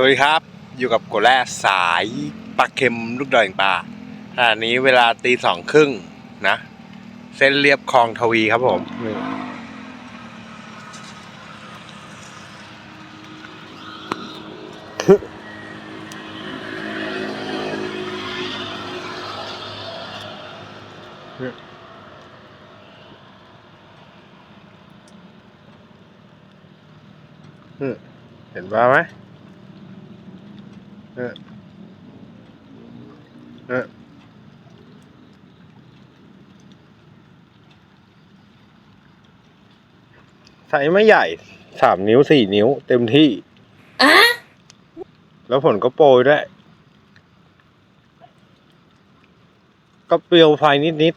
สวัสดีครับ อยู่กับโกแร่สายปลาเค็มลูกดอยปลาขณะนี้เวลาตีสองครึ่งนะ เส้นเรียบคลองทวีครับผมนี่อืมเห็นปลาไหม เออเออไซส์ไม่ใหญ่สามนิ้วสี่นิ้ว เต็มที่แล้วผลก็โปรยด้วย ก็เปรียวไฟนิด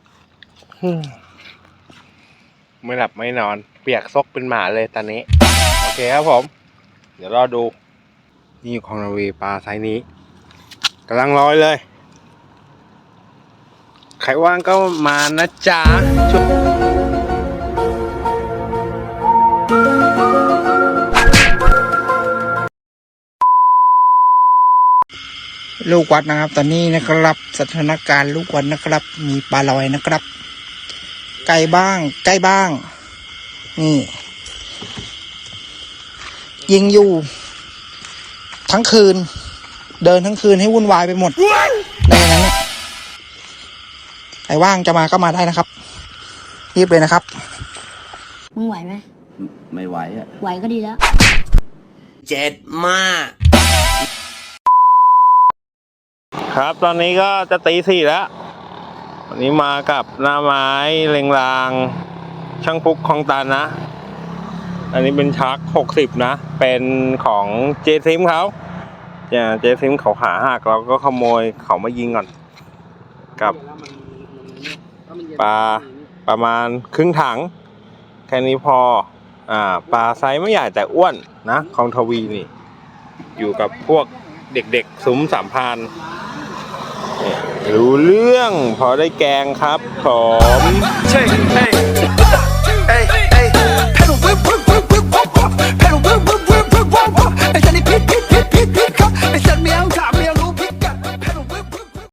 ๆอืมไม่หลับไม่นอน เปียกซกเป็นหมาเลยตอนนี้ โอเคครับผม เดี๋ยวรอดู นี่อยู่คลองนาวีปลาไซส์นี้กำลังลอยเลย ใครว่างก็มานะจ๊ะช่วยลูกวัดนะครับ ตอนนี้นะครับสถานการณ์ลูกวัดนะครับ มีปลาลอยนะครับ ไกลบ้าง ใกล้บ้าง นี่ ยิงอยู่ ทั้งคืน เดินทั้งคืนให้วุ่นวายไปหมดในนั้นน่ะใครว่างจะมาก็มาได้นะครับ รีบเลยนะครับ มึงไหวไหม ไม่ไหวอะไหวก็ดีแล้ว เจ็ดมาก ครับ ตอนนี้ก็จะตีสี่แล้ววันนี้มากับหน้าไม้เล็งราง ช่างพุกของตาลนะ อันนี้เป็นชักหกสิบนะ เป็นของเจซิมเขา เนี่ยเจซิมเขาขาหักเราก็ขโมยเขามายิงก่อน กับปลาประมาณครึ่งถัง แค่นี้พอ อ่าปลาไซส์ไม่ใหญ่แต่อ้วนนะของทวีนี่ อยู่กับพวกเด็กๆ ซุ้มสามพรานรู้เรื่องพอได้แกงครับผม